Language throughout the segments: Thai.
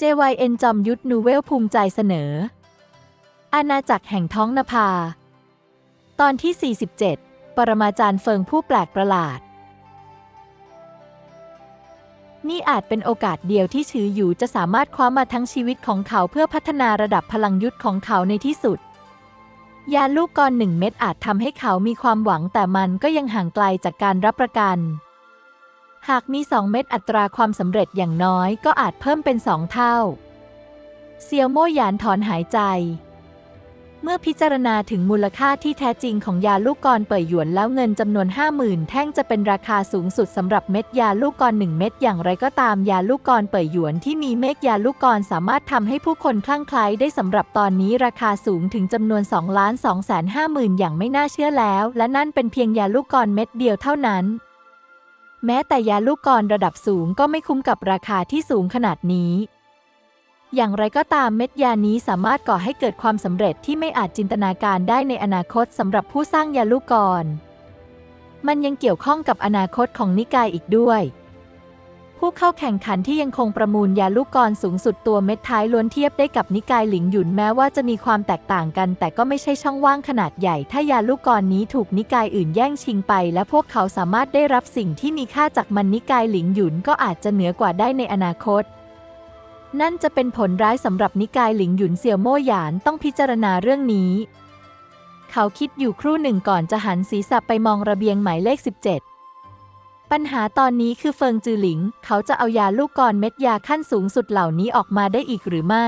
JYN จอมยุทธนูเวลภูมิใจเสนอ อาณาจักรแห่งท้องนภา ตอนที่ 47 ปรมาจารย์เฟิงผู้แปลกประหลาด นี่อาจเป็นโอกาสเดียวที่ชืออยู่จะสามารถคว้ามาทั้งชีวิตของเขาเพื่อพัฒนาระดับพลังยุทธของเขาในที่สุด ยาลูกกรหนึ่งเม็ดอาจทำให้เขามีความหวังแต่มันก็ยังห่างไกลจากการรับประกัน หากมี 2 เม็ดอัตราความสำเร็จอย่างน้อยก็อาจเพิ่มเป็น 2 เท่า เซียวโม่หยานถอนหายใจ เมื่อพิจารณาถึงมูลค่าที่แท้จริงของยาลูกกรเป่ยหยวนแล้วเงินจำนวน 50,000 แท่งจะเป็นราคาสูงสุดสำหรับเม็ดยาลูกกร1เม็ดอย่างไรก็ตามยาลูกกรเป่ยหยวนที่มีเมฆยาลูกกรสามารถทำให้ผู้คนคลั่งไคล้ได้สำหรับตอนนี้ราคาสูงถึงจำนวน2ล้าน2แสน5หมื่นอย่างไม่น่าเชื่อแล้ว และนั่นเป็นเพียงยาลูกกรเม็ดเดียวเท่านั้น แม้แต่ยาลูกกรระดับสูงก็ไม่คุ้มกับราคาที่สูงขนาดนี้ อย่างไรก็ตามเม็ดยานี้สามารถก่อให้เกิดความสำเร็จที่ไม่อาจจินตนาการได้ในอนาคตสำหรับผู้สร้างยาลูกกร มันยังเกี่ยวข้องกับอนาคตของนิกายอีกด้วย ผู้เข้าแข่งขันที่ยังคงประมูลยาลูกกรสูงสุดตัวเม็ดท้ายล้วนเทียบได้กับนิกายหลิงหยุนแม้ว่าจะมีความแตกต่างกัน แต่ก็ไม่ใช่ช่องว่างขนาดใหญ่ ถ้ายาลูกกรนี้ถูกนิกายอื่นแย่งชิงไป และพวกเขาสามารถได้รับสิ่งที่มีค่าจากมันนิกายหลิงหยุนก็อาจจะเหนือกว่าได้ในอนาคต นั่นจะเป็นผลร้ายสำหรับนิกายหลิงหยุนเสี่ยวโม่หยานต้องพิจารณาเรื่องนี้ เขาคิดอยู่ครู่หนึ่งก่อนจะหันศีรษะไปมองระเบียงหมายเลข 17 ปัญหาตอนนี้คือเฟิงจือหลิง เขาจะเอายาลูกกรเม็ดยาขั้นสูงสุดเหล่านี้ออกมาได้อีกหรือไม่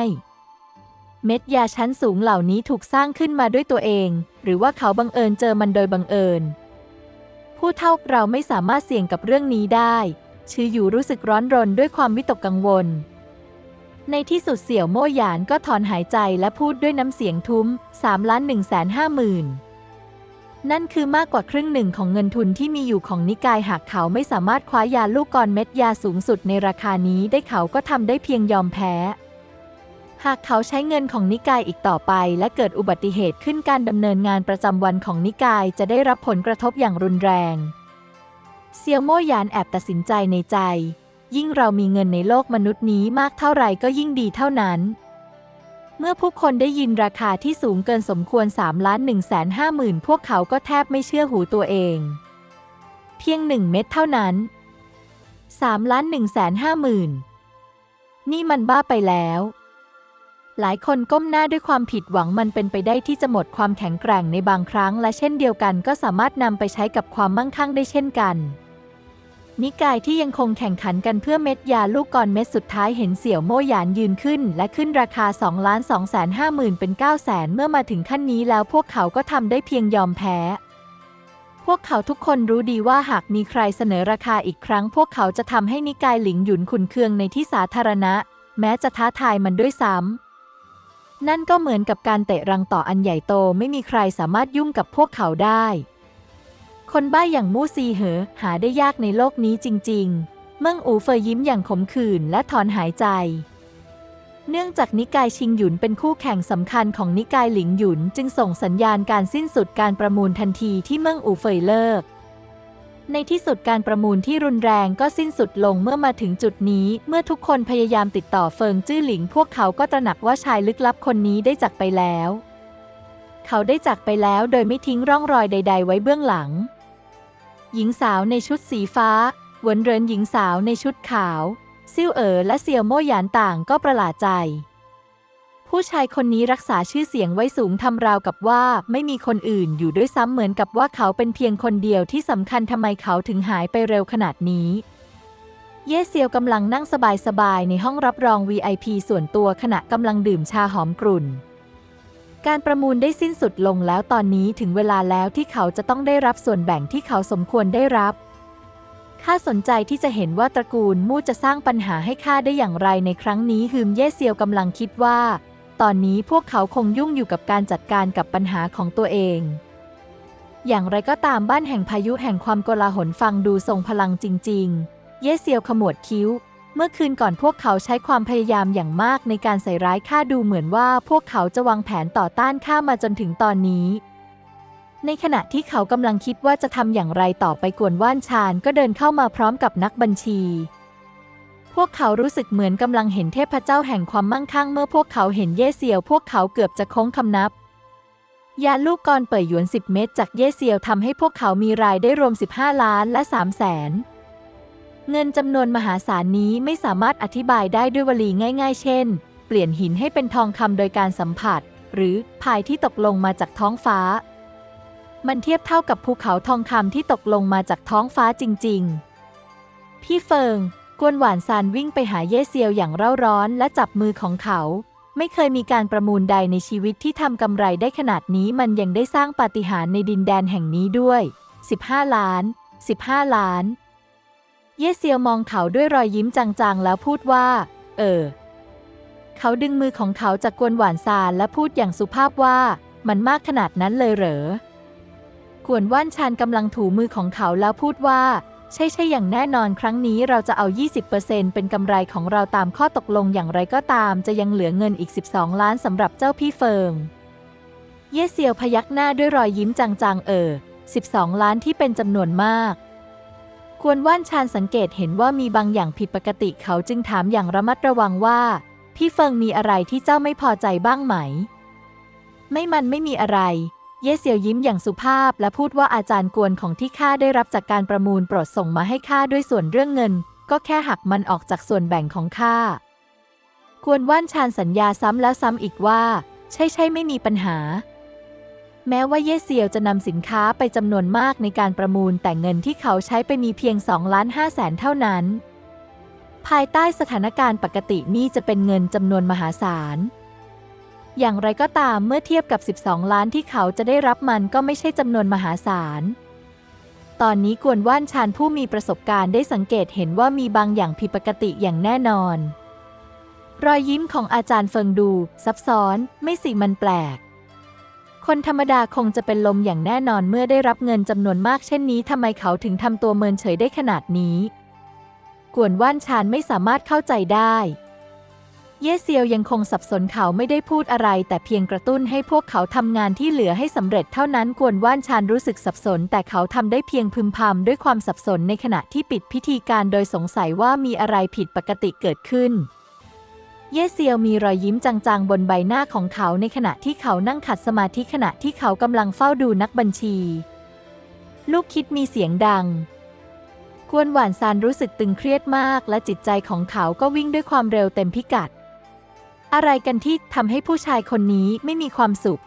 เม็ดยาชั้นสูงเหล่านี้ถูกสร้างขึ้นมาด้วยตัวเอง หรือว่าเขาบังเอิญเจอมันโดยบังเอิญ ผู้เท่าเราไม่สามารถเสี่ยงกับเรื่องนี้ได้ ชื่ออยู่รู้สึกร้อนรนด้วยความวิตกกังวล ในที่สุดเสี่ยวโม่หยานก็ถอนหายใจและพูดด้วยน้ำเสียงทุ้ม3ล้าน1แสนห้าหมื่ นั่นคือมากกว่าครึ่งหนึ่งของเงินทุนที่มีอยู่ของนิกายหากเขาไม่สามารถคว้ายาลูกกรเม็ดยาสูงสุดในราคานี้ได้เขาก็ทำได้เพียงยอมแพ้ หากเขาใช้เงินของนิกายอีกต่อไป และเกิดอุบัติเหตุขึ้นการดำเนินงานประจำวันของนิกายจะได้รับผลกระทบอย่างรุนแรงเซียวโม่หยานแอบตัดสินใจในใจ ยิ่งเรามีเงินในโลกมนุษย์นี้มากเท่าไหร่ก็ยิ่งดีเท่านั้น เมื่อผู้คนได้ยินราคาที่สูงเกินสมควร 3 ล้าน1แสนห้าหมื่นพวกเขาก็แทบไม่เชื่อหูตัวเอง เพียงหนึ่งเม็ดเท่านั้น 3 ล้าน1แสนห้าหมื่นนี่มันบ้าไปแล้ว หลายคนก้มหน้าด้วยความผิดหวังมันเป็นไปได้ที่จะหมดความแข็งแกร่งในบางครั้ง และเช่นเดียวกันก็สามารถนำไปใช้กับความมั่งคั่งได้เช่นกัน นิกายที่ยังคงแข่งขันกันเพื่อเม็ดยาลูกกรเม็ดสุดท้ายเห็นเสี่ยวโม่หยานยืนขึ้น และขึ้นราคา2ล้าน2แสนห้าหมื่นเป็น9แสนเมื่อมาถึงขั้นนี้แล้วพวกเขาก็ทำได้เพียงยอมแพ้ พวกเขาทุกคนรู้ดีว่าหากมีใครเสนอราคาอีกครั้ง พวกเขาจะทำให้นิกายหลิงหยุนขุนเคืองในที่สาธารณะ แม้จะท้าทายมันด้วยซ้ำนั่นก็เหมือนกับการเตะรังต่ออันใหญ่โตไม่มีใครสามารถยุ่งกับพวกเขาได้ คนบ้าอย่างมู่ซีเหอหาได้ยากในโลกนี้จริง ๆ เมิ่งอูเฟยยิ้มอย่างขมขื่นและถอนหายใจ เนื่องจากนิกายชิงหยุนเป็นคู่แข่งสำคัญของนิกายหลิงหยุนจึงส่งสัญญาณการสิ้นสุดการประมูลทันทีที่เมิ่งอูเฟยเลิก ในที่สุดการประมูลที่รุนแรงก็สิ้นสุดลงเมื่อมาถึงจุดนี้ เมื่อทุกคนพยายามติดต่อเฟิงจื้อหลิง พวกเขาก็ตระหนักว่าชายลึกลับคนนี้ได้จากไปแล้ว เขาได้จากไปแล้วโดยไม่ทิ้งร่องรอยใด ๆ ไว้เบื้องหลัง หญิงสาวในชุดสีฟ้า หวนเรินหญิงสาวในชุดขาว ซิ่วเอ๋อและเซียวโม่หยานต่างก็ประหลาดใจ ผู้ชายคนนี้รักษาชื่อเสียงไว้สูงทำราวกับว่าไม่มีคนอื่นอยู่ด้วยซ้ำเหมือนกับว่าเขาเป็นเพียงคนเดียวที่สำคัญทำไมเขาถึงหายไปเร็วขนาดนี้เย่เซียวกำลังนั่งสบายๆในห้องรับรอง VIP ส่วนตัวขณะกำลังดื่มชาหอมกรุ่น การประมูลได้สิ้นสุดลงแล้วตอนนี้ถึงเวลาแล้วที่เขาจะต้องได้รับส่วนแบ่งที่เขาสมควรได้รับข้าสนใจที่จะเห็นว่าตระกูลมู่จะสร้างปัญหาให้ข้าได้อย่างไรในครั้งนี้ฮืมเย่เซียวกำลังคิดว่า ตอนนี้พวกเขาคงยุ่งอยู่กับการจัดการกับปัญหาของตัวเอง อย่างไรก็ตามบ้านแห่งพายุแห่งความโกลาหลฟังดูทรงพลังจริง ๆ เย่เซียวขมวดคิ้ว เมื่อคืนก่อนพวกเขาใช้ความพยายามอย่างมากในการใส่ร้ายข้าดูเหมือนว่าพวกเขาจะวางแผนต่อต้านข้ามาจนถึงตอนนี้ ในขณะที่เขากำลังคิดว่าจะทำอย่างไรต่อไปกวนว่านชานก็เดินเข้ามาพร้อมกับนักบัญชี พวกเขารู้สึกเหมือนกำลังเห็นเทพเจ้าแห่งความมั่งคั่ง เมื่อพวกเขาเห็นเย่เซียว พวกเขาเกือบจะโค้งคำนับ ยาลูกกรเปิดหยวน 10 เม็ดจากเย่เซียวทำให้พวกเขามีรายได้รวม 15 ล้านและ3แสน เงินจำนวนมหาศาลนี้ไม่สามารถอธิบายได้ด้วยวลีง่าย ๆ เช่น เปลี่ยนหินให้เป็นทองคำโดยการสัมผัส หรือพายที่ตกลงมาจากท้องฟ้า มันเทียบเท่ากับภูเขาทองคำที่ตกลงมาจากท้องฟ้าจริง ๆ พี่เฟิงกวนหวานซานวิ่งไปหาเย่เซียวอย่างเร่าร้อนและจับมือของเขา ไม่เคยมีการประมูลใดในชีวิตที่ทำกำไรได้ขนาดนี้มันยังได้สร้างปาฏิหาริย์ในดินแดนแห่งนี้ด้วย 15 ล้าน 15 ล้าน เย่เซียวมองเขาด้วยรอยยิ้มจางๆ แล้วพูดว่า เออ เขาดึงมือของเขาจากกวนหวานซานและพูดอย่างสุภาพว่า มันมากขนาดนั้นเลยเหรอ กวนว่านชานกำลังถูมือของเขาแล้วพูดว่า ใช่ใช่อย่างแน่นอนครั้งนี้เราจะเอา 20%เป็นกำไรของเราตามข้อตกลงอย่างไรก็ตาม จะยังเหลือเงินอีก 12 ล้านสำหรับเจ้าพี่เฟิง เย่เซียวพยักหน้าด้วยรอยยิ้มจางๆ เออ 12 ล้านที่เป็นจำนวนมาก ควรว่านชานสังเกตเห็นว่ามีบางอย่างผิดปกติเขาจึงถามอย่างระมัดระวังว่า พี่เฟิงมีอะไรที่เจ้าไม่พอใจบ้างไหม ไม่มันไม่มีอะไร เย่เซียวยิ้มอย่างสุภาพและพูดว่าอาจารย์กวนของที่ข้าได้รับจากการประมูลโปรดส่งมาให้ข้าด้วยส่วนเรื่องเงิน ก็แค่หักมันออกจากส่วนแบ่งของข้าควรว่านชานสัญญาซ้ำแล้วซ้ำอีกว่า ใช่ใช่ไม่มีปัญหา แม้ว่าเย่เซียวจะนำสินค้าไปจำนวนมากในการประมูลแต่เงินที่เขาใช้ไปมีเพียง2ล้าน5แสนเท่านั้น ภายใต้สถานการณ์ปกตินี่จะเป็นเงินจำนวนมหาศาล อย่างไรก็ตามเมื่อเทียบกับ 12 ล้านที่เขาจะได้รับมันก็ไม่ใช่จำนวนมหาศาล ตอนนี้กวนว่านชานผู้มีประสบการณ์ได้สังเกตเห็นว่ามีบางอย่างผิดปกติอย่างแน่นอน รอยยิ้มของอาจารย์เฟิงดู ซับซ้อน ไม่สิมันแปลก คนธรรมดาคงจะเป็นลมอย่างแน่นอนเมื่อได้รับเงินจำนวนมากเช่นนี้ทำไมเขาถึงทำตัวเมินเฉยได้ขนาดนี้ กวนว่านชานไม่สามารถเข้าใจได้ เย่เซียวยังคงสับสนเขาไม่ได้พูดอะไร แต่เพียงกระตุ้นให้พวกเขาทำงานที่เหลือให้สำเร็จเท่านั้นกวนว่านชานรู้สึกสับสน แต่เขาทำได้เพียงพึมพำด้วยความสับสนในขณะที่ปิดพิธีการโดยสงสัยว่ามีอะไรผิดปกติเกิดขึ้น เย่เซียวมีรอยยิ้มจางๆ บนใบหน้าของเขาในขณะที่เขานั่งขัดสมาธิขณะที่เขากำลังเฝ้าดูนักบัญชี ลูกคิดมีเสียงดัง กวนหวานซานรู้สึกตึงเครียดมากและจิตใจของเขาก็วิ่งด้วยความเร็วเต็มพิกัด อะไรกันที่ทำให้ผู้ชายคนนี้ไม่มีความสุข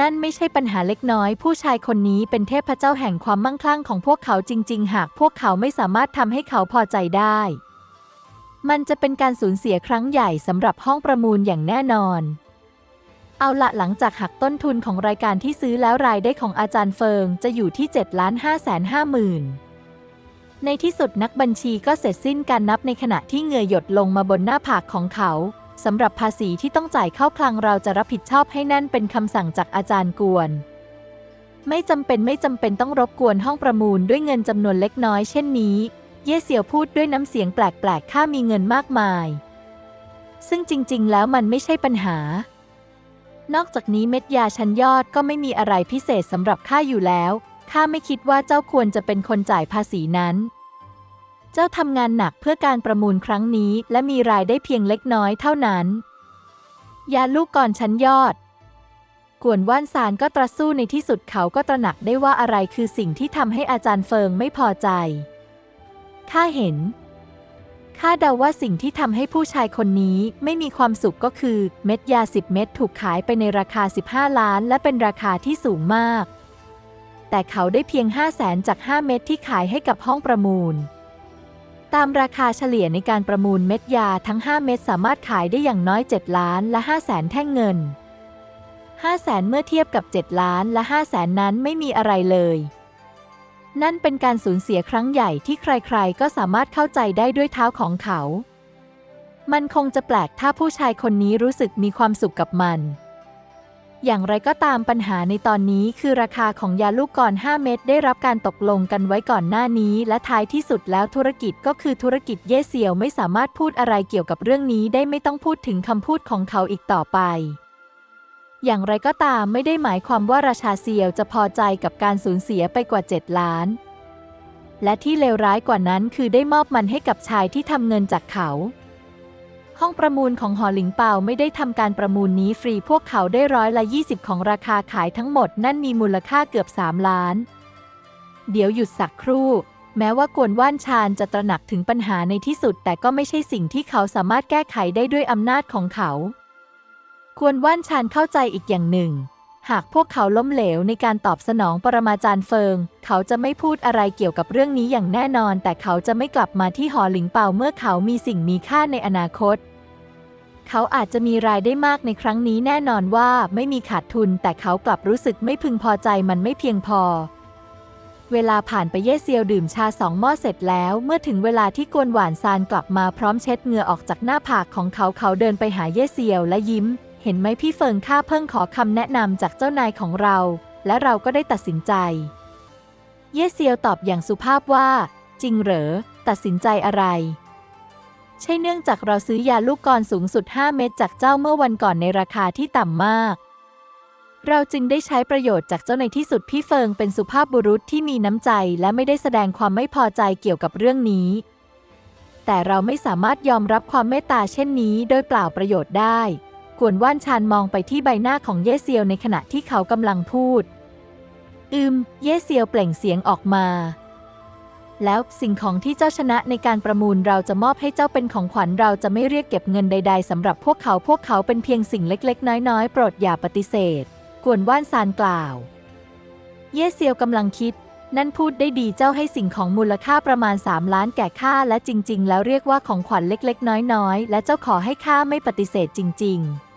นั่นไม่ใช่ปัญหาเล็กน้อย ผู้ชายคนนี้เป็นเทพเจ้าแห่งความมั่งคั่งของพวกเขาจริง ๆ หากพวกเขาไม่สามารถทำให้เขาพอใจได้ มันจะเป็นการสูญเสียครั้งใหญ่สำหรับห้องประมูลอย่างแน่นอน เอาละหลังจากหักต้นทุนของรายการที่ซื้อแล้วรายได้ของอาจารย์เฟิงจะอยู่ที่7ล้าน5แสน5หมื่นในที่สุดนักบัญชีก็เสร็จสิ้นการนับในขณะที่เงื่อหยดลงมาบนหน้าผากของเขาสำหรับภาษีที่ต้องจ่ายเข้าคลังเราจะรับผิดชอบให้นั่นเป็นคำสั่งจากอาจารย์กวน ไม่จำเป็นไม่จำเป็นต้องรบกวนห้องประมูลด้วยเงินจำนวนเล็กน้อยเช่นนี้ เย่เสี่ยวพูดด้วยน้ำเสียงแปลกๆ ข้ามีเงินมากมาย ซึ่งจริงๆ แล้วมันไม่ใช่ปัญหา นอกจากนี้เม็ดยาชั้นยอดก็ไม่มีอะไรพิเศษสำหรับข้าอยู่แล้ว ข้าไม่คิดว่าเจ้าควรจะเป็นคนจ่ายภาษีนั้น เจ้าทำงานหนักเพื่อการประมูลครั้งนี้ และมีรายได้เพียงเล็กน้อยเท่านั้น ยาลูกก่อนชั้นยอดกวนว่านซานก็ตรัสสู้ในที่สุดเขาก็ตระหนักได้ว่าอะไรคือสิ่งที่ทำให้อาจารย์เฟิงไม่พอใจ ข้าเห็น ข้าเดาว่าสิ่งที่ทำให้ผู้ชายคนนี้ไม่มีความสุขก็คือ เม็ดยา 10 เม็ดถูกขายไปในราคา 15 ล้าน และเป็นราคาที่สูงมาก แต่เขาได้เพียง 5 0 0แสนจาก 5 เม็ดที่ขายให้กับห้องประมูล ตามราคาเฉลี่ยในการประมูลเม็ดยาทั้ง 5 เม็ดสามารถขายได้อย่างน้อย 7 ล้านและ 5 0 0แสนแท่งเงิน 5 0 0แสนเมื่อเทียบกับ 7 ล้านและ 5 0 0แสนนั้นไม่มีอะไรเลย นั่นเป็นการสูญเสียครั้งใหญ่ที่ใครๆ ก็สามารถเข้าใจได้ด้วยเท้าของเขา มันคงจะแปลกถ้าผู้ชายคนนี้รู้สึกมีความสุขกับมัน อย่างไรก็ตามปัญหาในตอนนี้คือราคาของยาลูกกร5เม็ดได้รับการตกลงกันไว้ก่อนหน้านี้ และท้ายที่สุดแล้วธุรกิจก็คือธุรกิจเย่เซียวไม่สามารถพูดอะไรเกี่ยวกับเรื่องนี้ได้ไม่ต้องพูดถึงคำพูดของเขาอีกต่อไป อย่างไรก็ตามไม่ได้หมายความว่าราชาเซียวจะพอใจกับการสูญเสียไปกว่า 7 ล้าน และที่เลวร้ายกว่านั้นคือได้มอบมันให้กับชายที่ทำเงินจากเขา ห้องประมูลของหอหลิงเปาไม่ได้ทำการประมูลนี้ฟรีพวกเขาได้ร้อยละ 20 ของราคาขายทั้งหมดนั่นมีมูลค่าเกือบ 3 ล้าน เดี๋ยวหยุดสักครู่ แม้ว่ากวนว่านชาญจะตระหนักถึงปัญหาในที่สุด แต่ก็ไม่ใช่สิ่งที่เขาสามารถแก้ไขได้ด้วยอำนาจของเขา กวนว่านชาญเข้าใจอีกอย่างหนึ่ง หากพวกเขาล้มเหลวในการตอบสนองปรมาจารย์เฟิง เขาจะไม่พูดอะไรเกี่ยวกับเรื่องนี้อย่างแน่นอน แต่เขาจะไม่กลับมาที่หอหลิงเปาเมื่อเขามีสิ่งมีค่าในอนาคต เขาอาจจะมีรายได้มากในครั้งนี้แน่นอนว่าไม่มีขาดทุน แต่เขากลับรู้สึกไม่พึงพอใจมันไม่เพียงพอเวลาผ่านไปเย่เซียวดื่มชาสองหม้อเสร็จแล้ว เมื่อถึงเวลาที่กวนหวานซานกลับมาพร้อมเช็ดเหงื่อออกจากหน้าผากของเขาเขาเดินไปหาเย่เซียวและยิ้ม ห็นไหมพี่เฟิงข้าเพิ่งขอคำแนะนำจากเจ้านายของเรา และเราก็ได้ตัดสินใจ เย่เซียวตอบอย่างสุภาพว่า จริงเหรอ ตัดสินใจอะไร ใช่เนื่องจากเราซื้อยาลูกกรสูงสุด 5 เม็ดจากเจ้าเมื่อวันก่อนในราคาที่ต่ำมาก เราจึงได้ใช้ประโยชน์จากเจ้าในที่สุดพี่เฟิงเป็นสุภาพบุรุษที่มีน้ำใจและไม่ได้แสดงความไม่พอใจเกี่ยวกับเรื่องนี้ แต่เราไม่สามารถยอมรับความเมตตาเช่นนี้ โดยเปล่าประโยชน์ได้ กวนว่านชานมองไปที่ใบหน้าของเย่เซียวในขณะที่เขากำลังพูด อืม เย่เซียวเปล่งเสียงออกมา แล้วสิ่งของที่เจ้าชนะในการประมูลเราจะมอบให้เจ้าเป็นของขวัญเราจะไม่เรียกเก็บเงินใด ๆสำหรับพวกเขาพวกเขาเป็นเพียงสิ่งเล็ก ๆ น้อย ๆ โปรดอย่าปฏิเสธ กวนว่านซานกล่าว เย่เซียวกำลังคิดนั่นพูดได้ดีเจ้าให้สิ่งของมูลค่าประมาณ 3 ล้านแก่ข้าและจริง ๆ แล้วเรียกว่าของขวัญเล็ก ๆ น้อย ๆ และเจ้าขอให้ข้าไม่ปฏิเสธจริง ๆ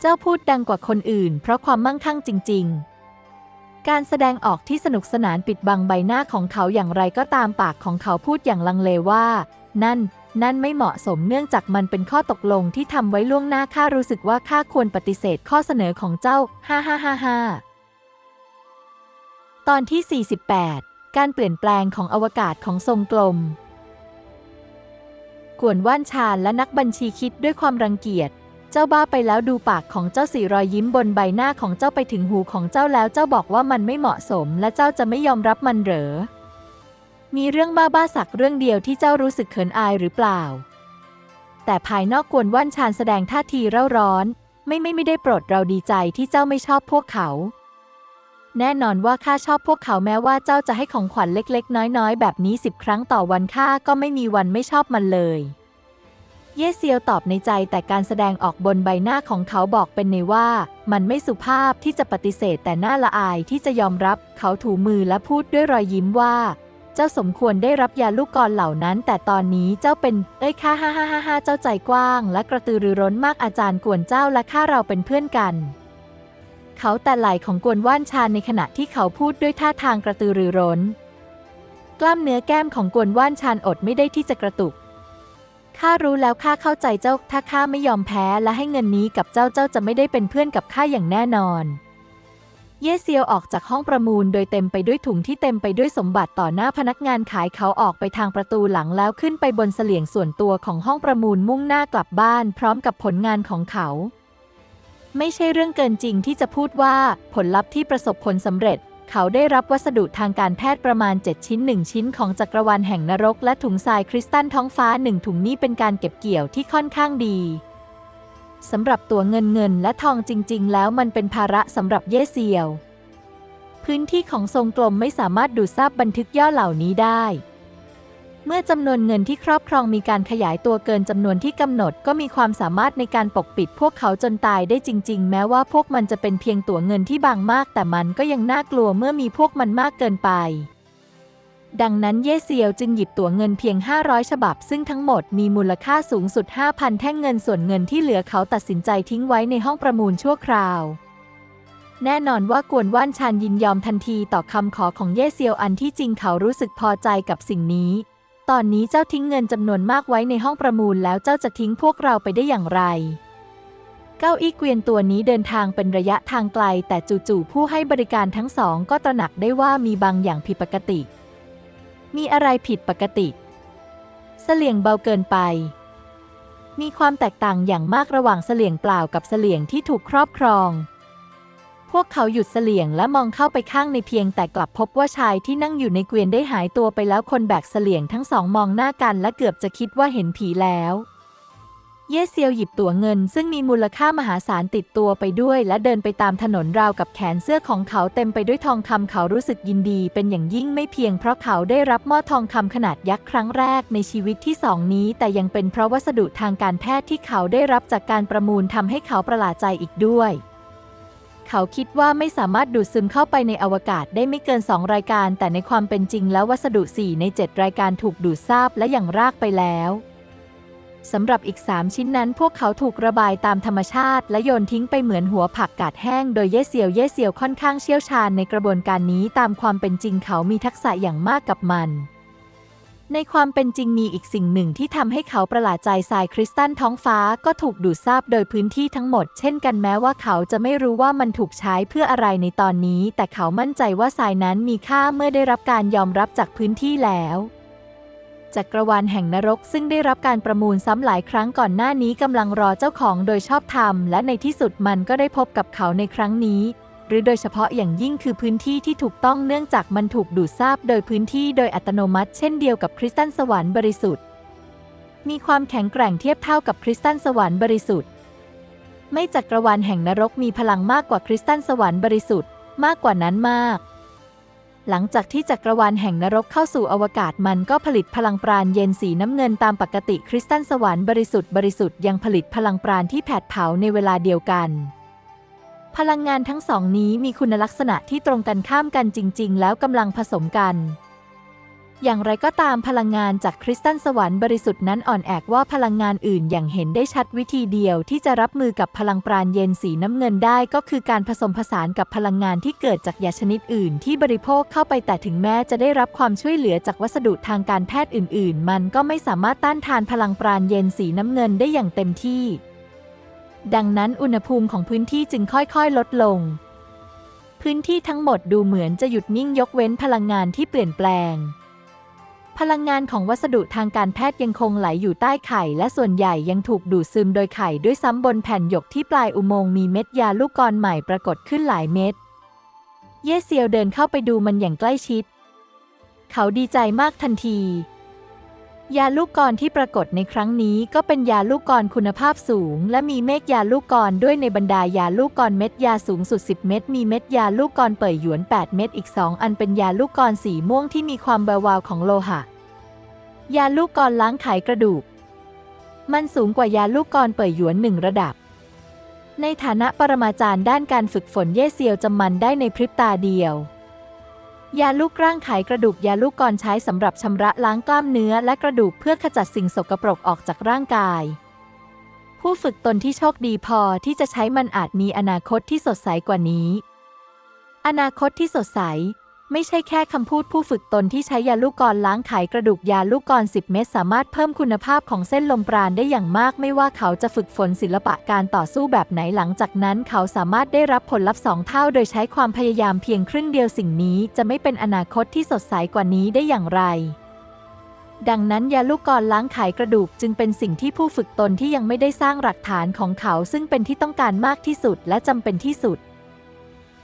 เจ้าพูดดังกว่าคนอื่น เพราะความมั่งคั่งจริง ๆ การแสดงออกที่สนุกสนานปิดบังใบหน้าของเขาอย่างไรก็ตามปากของเขาพูดอย่างลังเลว่า นั่น นั่นไม่เหมาะสมเนื่องจากมันเป็นข้อตกลงที่ทำไว้ล่วงหน้าข้ารู้สึกว่าข้าควรปฏิเสธข้อเสนอของเจ้า ฮ่าฮ่าฮ่าฮ่าตอนที่ 48 การเปลี่ยนแปลงของอวกาศของทรงกลม กวนว่านชาญและนักบัญชีคิดด้วยความรังเกียจ จ้าบ้าไปแล้วดูปากของเจ้าสีรอยยิ้มบนใบหน้าของเจ้าไปถึงหูของเจ้าแล้วเจ้าบอกว่ามันไม่เหมาะสม และเจ้าจะไม่ยอมรับมันเหรอ มีเรื่องบ้าบ้าสักเรื่องเดียวที่เจ้ารู้สึกเขินอายหรือเปล่า แต่ภายนอกกวนว่านชาญแสดงท่าทีเร่าร้อน ไม่ไม่ไม่ได้โปรดเราดีใจที่เจ้าไม่ชอบพวกเขา แน่นอนว่าข้าชอบพวกเขาแม้ว่าเจ้าจะให้ของขวัญเล็ก ๆ น้อยๆ แบบนี้สิบครั้งต่อวันข้าก็ไม่มีวันไม่ชอบมันเลย เย่เซียวตอบในใจแต่การแสดงออกบนใบหน้าของเขาบอกเป็นในว่า มันไม่สุภาพที่จะปฏิเสธแต่น่าละอายที่จะยอมรับ เขาถูมือและพูดด้วยรอยยิ้มว่า เจ้าสมควรได้รับยาลูกกรเหล่านั้น แต่ตอนนี้เจ้าเป็น เอ้ยข้าฮ่าฮ่าฮ่าฮ่าเจ้าใจกว้าง และกระตือรือร้นมากอาจารย์กวนเจ้าและข้าเราเป็นเพื่อนกัน เขาแต่ไหล่ของกวนว่านชาในขณะที่เขาพูดด้วยท่าทางกระตือรือร้น กล้ามเนื้อแก้มของกวนว่านชาญอดไม่ได้ที่จะกระตุก ข้ารู้แล้วข้าเข้าใจเจ้า ถ้าข้าไม่ยอมแพ้และให้เงินนี้กับเจ้าเจ้าจะไม่ได้เป็นเพื่อนกับข้าอย่างแน่นอน เย่เซียวออกจากห้องประมูลโดยเต็มไปด้วยถุงที่เต็มไปด้วยสมบัติต่อหน้าพนักงานขายเขาออกไปทางประตูหลังแล้วขึ้นไปบนเสลี่ยงส่วนตัวของห้องประมูลมุ่งหน้ากลับบ้าน พร้อมกับผลงานของเขา ไม่ใช่เรื่องเกินจริงที่จะพูดว่าผลลัพธ์ที่ประสบผลสำเร็จ เขาได้รับวัสดุทางการแพทย์ประมาณ 7 ชิ้น 1 ชิ้นของจักรวาลแห่งนรก และถุงทรายคริสตัลท้องฟ้า 1 ถุงนี้เป็นการเก็บเกี่ยวที่ค่อนข้างดีสำหรับตัวเงินเงินและทองจริง ๆ แล้วมันเป็นภาระสำหรับเย่เซียว พื้นที่ของทรงกลมไม่สามารถดูดซับบันทึกย่อเหล่านี้ได้ เมื่อจำนวนเงินที่ครอบครองมีการขยายตัวเกินจำนวนที่กำหนด ก็มีความสามารถในการปกปิดพวกเขาจนตายได้จริง ๆ แม้ว่าพวกมันจะเป็นเพียงตัวเงินที่บางมาก แต่มันก็ยังน่ากลัวเมื่อมีพวกมันมากเกินไป ดังนั้นเย่เซียวจึงหยิบตั๋วเงินเพียง 500 ฉบับ ซึ่งทั้งหมดมีมูลค่าสูงสุด 5,000 แท่งเงินส่วนเงินที่เหลือเขาตัดสินใจทิ้งไว้ในห้องประมูลชั่วคราวแน่นอนว่ากวนว่านชานยินยอมทันทีต่อคำขอของเย่เซียวอันที่จริงเขารู้สึกพอใจกับสิ่งนี้ ตอนนี้เจ้าทิ้งเงินจำนวนมากไว้ในห้องประมูลแล้วเจ้าจะทิ้งพวกเราไปได้อย่างไร เก้าอี้เกวียนตัวนี้เดินทางเป็นระยะทางไกล แต่จู่ๆผู้ให้บริการทั้งสองก็ตระหนักได้ว่ามีบางอย่างผิดปกติ มีอะไรผิดปกติ เสลี่ยงเบาเกินไป มีความแตกต่างอย่างมากระหว่างเสลี่ยงเปล่ากับเสลี่ยงที่ถูกครอบครอง พวกเขาหยุดเสลี่ยงและมองเข้าไปข้างในเพียงแต่กลับพบว่าชายที่นั่งอยู่ในเกวียนได้หายตัวไปแล้วคนแบกเสลี่ยงทั้งสองมองหน้ากันและเกือบจะคิดว่าเห็นผีแล้ว เย่เซียวหยิบตั๋วเงิน ซึ่งมีมูลค่ามหาศาลติดตัวไปด้วย และเดินไปตามถนนราวกับแขนเสื้อของเขาเต็มไปด้วยทองคำเขารู้สึกยินดีเป็นอย่างยิ่งไม่เพียงเพราะเขาได้รับหม้อทองคำขนาดยักษ์ครั้งแรกในชีวิตที่สองนี้ แต่ยังเป็นเพราะวัสดุทางการแพทย์ที่เขาได้รับจากการประมูลทำให้เขาประหลาดใจอีกด้วย เขาคิดว่าไม่สามารถดูดซึมเข้าไปในอวกาศได้ไม่เกิน 2 รายการ แต่ในความเป็นจริงแล้ววัสดุ 4 ใน 7 รายการถูกดูดซาบและอย่างรากไปแล้วสำหรับอีก 3 ชิ้นนั้น พวกเขาถูกระบายตามธรรมชาติ และโยนทิ้งไปเหมือนหัวผักกาดแห้ง โดยเย่เซียวเย่เซียวค่อนข้างเชี่ยวชาญในกระบวนการนี้ตามความเป็นจริงเขามีทักษะอย่างมากกับมัน ในความเป็นจริงมีอีกสิ่งหนึ่งที่ทำให้เขาประหลาดใจทรายคริสตัลท้องฟ้าก็ถูกดูดซาบโดยพื้นที่ทั้งหมด เช่นกันแม้ว่าเขาจะไม่รู้ว่ามันถูกใช้เพื่ออะไรในตอนนี้ แต่เขามั่นใจว่าทรายนั้นมีค่าเมื่อได้รับการยอมรับจากพื้นที่แล้วจักรวาลแห่งนรกซึ่งได้รับการประมูลซ้ำหลายครั้งก่อนหน้านี้กำลังรอเจ้าของโดยชอบธรรม และในที่สุดมันก็ได้พบกับเขาในครั้งนี้ หรือโดยเฉพาะอย่างยิ่งคือพื้นที่ที่ถูกต้องเนื่องจากมันถูกดูดซาบโดยพื้นที่โดยอัตโนมัติ เช่นเดียวกับคริสตัลสวรรค์บริสุทธิ์ มีความแข็งแกร่งเทียบเท่ากับคริสตัลสวรรค์บริสุทธิ์ ไม่จักรวาลแห่งนรกมีพลังมากกว่าคริสตัลสวรรค์บริสุทธิ์มากกว่านั้นมาก หลังจากที่จักรวาลแห่งนรกเข้าสู่อวกาศมันก็ผลิตพลังปราณเย็นสีน้ำเงินตามปกติคริสตัลสวรรค์บริสุทธิ์บริสุทธิ์ยังผลิตพลังปราณที่แผดเผาในเวลาเดียวกัน พลังงานทั้งสองนี้มีคุณลักษณะที่ตรงกันข้ามกันจริง ๆ แล้วกำลังผสมกัน อย่างไรก็ตามพลังงานจากคริสตัลสวรรค์บริสุทธิ์นั้นอ่อนแอกว่าพลังงานอื่นอย่างเห็นได้ชัดวิธีเดียวที่จะรับมือกับพลังปราณเย็นสีน้ำเงินได้ก็คือการผสมผสานกับพลังงานที่เกิดจากยาชนิดอื่น ที่บริโภคเข้าไปแต่ถึงแม้จะได้รับความช่วยเหลือจากวัสดุทางการแพทย์อื่น ๆ มันก็ไม่สามารถต้านทานพลังปราณเย็นสีน้ำเงินได้อย่างเต็มที่ ดังนั้นอุณหภูมิของพื้นที่จึงค่อยๆ ลดลง พื้นที่ทั้งหมดดูเหมือนจะหยุดนิ่งยกเว้นพลังงานที่เปลี่ยนแปลง พลังงานของวัสดุทางการแพทย์ยังคงไหลอยู่ใต้ไข่ และส่วนใหญ่ยังถูกดูดซึมโดยไข่ด้วยซ้ำบนแผ่นหยกที่ปลายอุโมงค์มีเม็ดยาลูกกรใหม่ปรากฏขึ้นหลายเม็ด เย่เซียวเดินเข้าไปดูมันอย่างใกล้ชิด เขาดีใจมากทันที ยาลูกกรที่ปรากฏในครั้งนี้ก็เป็นยาลูกกรคุณภาพสูง และมีเมฆยาลูกกรด้วยในบรรดายาลูกกรเม็ดยาสูงสุด 10 เม็ดมีเม็ดยาลูกกรเป่ยหยวน 8 เม็ดอีก 2 อันเป็นยาลูกกรสีม่วงที่มีความแวววาวของโลหะ ยาลูกกรล้างไขกระดูก มันสูงกว่ายาลูกกรเป่ยหยวนหนึ่งระดับ ในฐานะปรมาจารย์ด้านการฝึกฝนเย่เซียวจำมันได้ในพริบตาเดียว ยาลูกร่างไขกระดูกยาลูกกรใช้สำหรับชำระล้างกล้ามเนื้อและกระดูกเพื่อขจัดสิ่งสกปรกออกจากร่างกาย ผู้ฝึกตนที่โชคดีพอที่จะใช้มันอาจมีอนาคตที่สดใสกว่านี้ อนาคตที่สดใส ไม่ใช่แค่คำพูดผู้ฝึกตนที่ใช้ยาลูกกรล้างไขกระดูกยาลูกกร 10 เม็ดสามารถเพิ่มคุณภาพของเส้นลมปราณได้อย่างมาก ไม่ว่าเขาจะฝึกฝนศิลปะการต่อสู้แบบไหนหลังจากนั้นเขาสามารถได้รับผลลัพธ์สองเท่า โดยใช้ความพยายามเพียงครึ่งเดียวสิ่งนี้จะไม่เป็นอนาคตที่สดใสกว่านี้ได้อย่างไรดังนั้นยาลูกกรล้างไขกระดูกจึงเป็นสิ่งที่ผู้ฝึกตนที่ยังไม่ได้สร้างหลักฐานของเขาซึ่งเป็นที่ต้องการมากที่สุดและจำเป็นที่สุด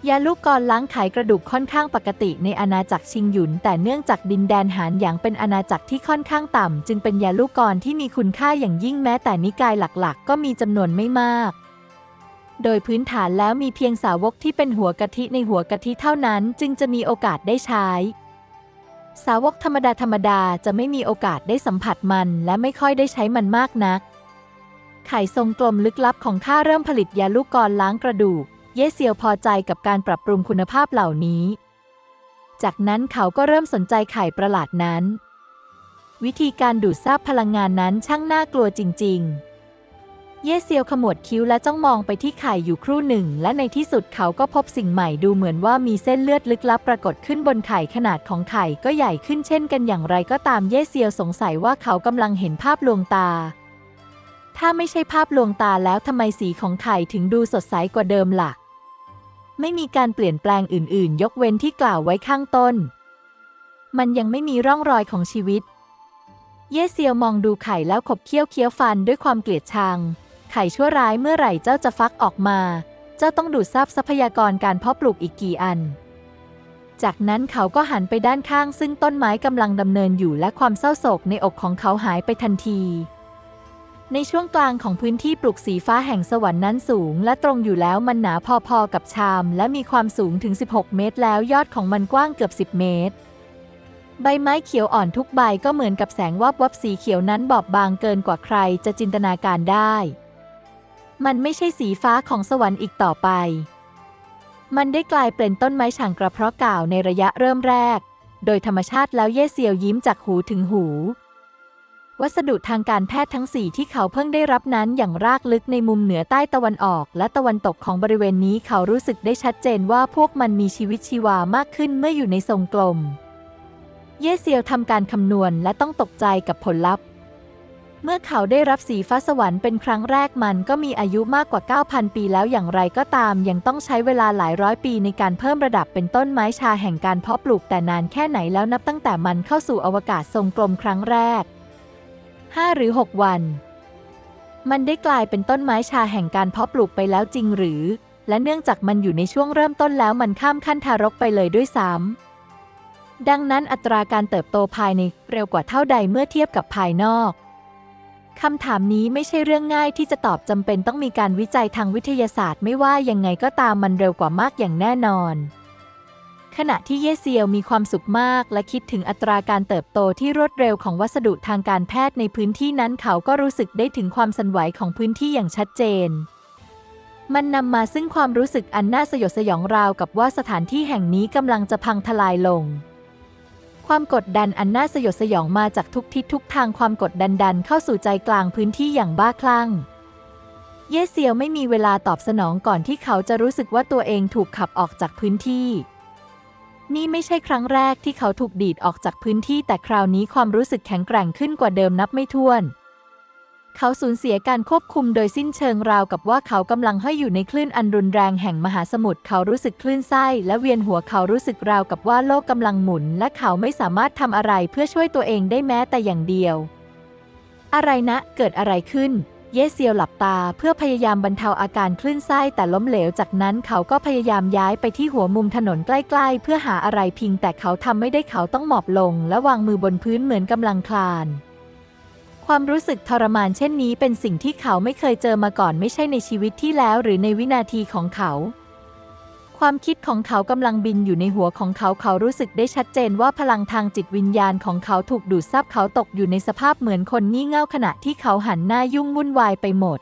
ยาลูกกรล้างไขกระดูกค่อนข้างปกติในอาณาจักรชิงหยุน แต่เนื่องจากดินแดนหานหยางเป็นอาณาจักรที่ค่อนข้างต่ำ จึงเป็นยาลูกกรที่มีคุณค่าอย่างยิ่งแม้แต่นิกายหลักๆ ก็มีจำนวนไม่มาก โดยพื้นฐานแล้วมีเพียงสาวกที่เป็นหัวกะทิในหัวกะทิเท่านั้นจึงจะมีโอกาสได้ใช้ สาวกธรรมดาธรรมดาจะไม่มีโอกาสได้สัมผัสมัน และไม่ค่อยได้ใช้มันมากนัก ไข่ทรงกลมลึกลับของข้าเริ่มผลิตยาลูกกรล้างกระดูก เย่เซียวพอใจกับการปรับปรุงคุณภาพเหล่านี้ จากนั้นเขาก็เริ่มสนใจไข่ประหลาดนั้น วิธีการดูดซาบพลังงานนั้นช่างน่ากลัวจริง ๆ เย่เซียวขมวดคิ้วและจ้องมองไปที่ไข่อยู่ครู่หนึ่ง และในที่สุดเขาก็พบสิ่งใหม่ดูเหมือนว่ามีเส้นเลือดลึกลับปรากฏขึ้นบนไข่ขนาดของไข่ก็ใหญ่ขึ้นเช่นกันอย่างไรก็ตามเย่เซียวสงสัยว่าเขากำลังเห็นภาพลวงตาถ้าไม่ใช่ภาพลวงตาแล้วทำไมสีของไข่ถึงดูสดใสกว่าเดิมล่ะ ไม่มีการเปลี่ยนแปลงอื่น ๆ ยกเว้นที่กล่าวไว้ข้างต้น มันยังไม่มีร่องรอยของชีวิต เย่เซียวมองดูไข่แล้วขบเคี้ยวเคี้ยวฟันด้วยความเกลียดชัง ไข่ชั่วร้ายเมื่อไหร่เจ้าจะฟักออกมา เจ้าต้องดูดซับทรัพยากรการเพาะปลูกอีกกี่อัน จากนั้นเขาก็หันไปด้านข้างซึ่งต้นไม้กำลังดำเนินอยู่และความเศร้าโศกในอกของเขาหายไปทันที ในช่วงกลางของพื้นที่ปลูกสีฟ้าแห่งสวรรค์นั้นสูง และตรงอยู่แล้วมันหนาพอๆกับชาม และมีความสูงถึง 16 เมตร แล้วยอดของมันกว้างเกือบ 10 เมตร ใบไม้เขียวอ่อนทุกใบก็เหมือนกับแสงวับวับสีเขียวนั้นบอบบางเกินกว่าใครจะจินตนาการได้ มันไม่ใช่สีฟ้าของสวรรค์อีกต่อไป มันได้กลายเป็นต้นไม้ฉ่างกระเพาะก่าวในระยะเริ่มแรก โดยธรรมชาติแล้วเย่เซียวยิ้มจากหูถึงหู วัสดุทางการแพทย์ทั้งสี่ที่เขาเพิ่งได้รับนั้นอย่างรากลึกในมุมเหนือใต้ตะวันออก และตะวันตกของบริเวณนี้เขารู้สึกได้ชัดเจนว่าพวกมันมีชีวิตชีวามากขึ้นเมื่ออยู่ในทรงกลม เยเซียวทำการคำนวณและต้องตกใจกับผลลัพธ์ เมื่อเขาได้รับสีฟ้าสวรรค์เป็นครั้งแรกมันก็มีอายุมากกว่า 9,000 ปีแล้วอย่างไรก็ตาม ยังต้องใช้เวลาหลายร้อยปีในการเพิ่มระดับเป็นต้นไม้ชาแห่งการเพาะปลูกแต่นานแค่ไหนแล้วนับตั้งแต่มันเข้าสู่อวกาศทรงกลมครั้งแรก 5 หรือ 6 วัน มันได้กลายเป็นต้นไม้ชาแห่งการเพาะปลูกไปแล้วจริงหรือ และเนื่องจากมันอยู่ในช่วงเริ่มต้นแล้วมันข้ามขั้นทารกไปเลยด้วยซ้ำดังนั้นอัตราการเติบโตภายในเร็วกว่าเท่าใดเมื่อเทียบกับภายนอกคำถามนี้ไม่ใช่เรื่องง่ายที่จะตอบจำเป็นต้องมีการวิจัยทางวิทยาศาสตร์ไม่ว่ายังไงก็ตามมันเร็วกว่ามากอย่างแน่นอน ขณะที่เยเซียวมีความสุขมาก และคิดถึงอัตราการเติบโตที่รวดเร็วของวัสดุทางการแพทย์ในพื้นที่นั้นเขาก็รู้สึกได้ถึงความสั่นไหวของพื้นที่อย่างชัดเจน มันนำมาซึ่งความรู้สึกอันน่าสยดสยองราวกับว่าสถานที่แห่งนี้กำลังจะพังทลายลง ความกดดันอันน่าสยดสยองมาจากทุกทิศทุกทางความกดดันดันเข้าสู่ใจกลางพื้นที่อย่างบ้าคลั่งเย่เซียวไม่มีเวลาตอบสนองก่อนที่เขาจะรู้สึกว่าตัวเองถูกขับออกจากพื้นที่ นี่ไม่ใช่ครั้งแรกที่เขาถูกดีดออกจากพื้นที่แต่คราวนี้ความรู้สึกแข็งแกร่งขึ้นกว่าเดิมนับไม่ถ้วน เขาสูญเสียการควบคุมโดยสิ้นเชิงราวกับว่าเขากำลังห้อยอยู่ในคลื่นอันรุนแรงแห่งมหาสมุทรเขารู้สึกคลื่นไส้และเวียนหัวเขารู้สึกราวกับว่าโลกกำลังหมุน และเขาไม่สามารถทำอะไรเพื่อช่วยตัวเองได้แม้แต่อย่างเดียว อะไรนะ เกิดอะไรขึ้น เยเซียวหลับตาเพื่อพยายามบรรเทาอาการคลื่นไส้แต่ล้มเหลวจากนั้นเขาก็พยายามย้ายไปที่หัวมุมถนนใกล้ๆ เพื่อหาอะไรพิงแต่เขาทำไม่ได้เขาต้องหมอบลง และวางมือบนพื้นเหมือนกำลังคลาน ความรู้สึกทรมานเช่นนี้เป็นสิ่งที่เขาไม่เคยเจอมาก่อนไม่ใช่ในชีวิตที่แล้วหรือในวินาทีของเขา ความคิดของเขากำลังบินอยู่ในหัวของเขาเขารู้สึกได้ชัดเจนว่าพลังทางจิตวิญญาณของเขาถูกดูดซับเขาตกอยู่ในสภาพเหมือนคนงี่เง่าขณะที่เขาหันหน้ายุ่งวุ่นวายไปหมด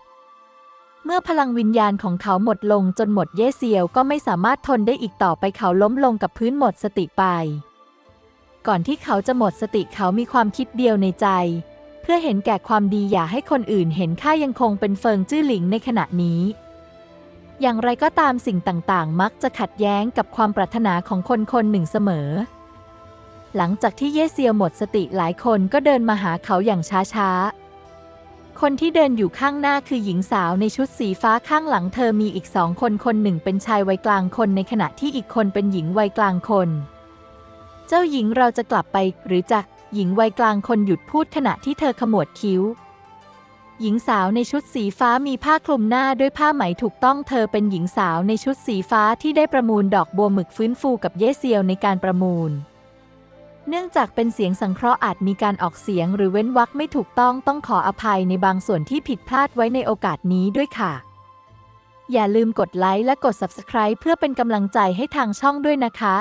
เมื่อพลังวิญญาณของเขาหมดลงจนหมดเย่เซียวก็ไม่สามารถทนได้อีกต่อไปเขาล้มลงกับพื้นหมดสติไป ก่อนที่เขาจะหมดสติเขามีความคิดเดียวในใจ เพื่อเห็นแก่ความดีอย่าให้คนอื่นเห็นข้ายังคงเป็นเฟิงจื้อหลิงในขณะนี้ อย่างไรก็ตามสิ่งต่างๆ มักจะขัดแย้งกับความปรารถนาของคนคนหนึ่งเสมอ หลังจากที่เยเซียหมดสติหลายคนก็เดินมาหาเขาอย่างช้าๆ คนที่เดินอยู่ข้างหน้าคือหญิงสาวในชุดสีฟ้าข้างหลังเธอมีอีกสองคนคนหนึ่งเป็นชายวัยกลางคนในขณะที่อีกคนเป็นหญิงวัยกลางคน เจ้าหญิงเราจะกลับไปหรือจะหญิงวัยกลางคนหยุดพูดขณะที่เธอขมวดคิ้ว หญิงสาวในชุดสีฟ้ามีผ้าคลุมหน้าด้วยผ้าไหมถูกต้องเธอเป็นหญิงสาวในชุดสีฟ้าที่ได้ประมูลดอกบัวหมึกฟื้นฟูกับเยเซียวในการประมูล เนื่องจากเป็นเสียงสังเคราะห์อาจมีการออกเสียงหรือเว้นวรรคไม่ถูกต้องต้องขออภัยในบางส่วนที่ผิดพลาดไว้ในโอกาสนี้ด้วยค่ะ อย่าลืมกดไลค์และกด Subscribe เพื่อเป็นกำลังใจให้ทางช่องด้วยนะคะ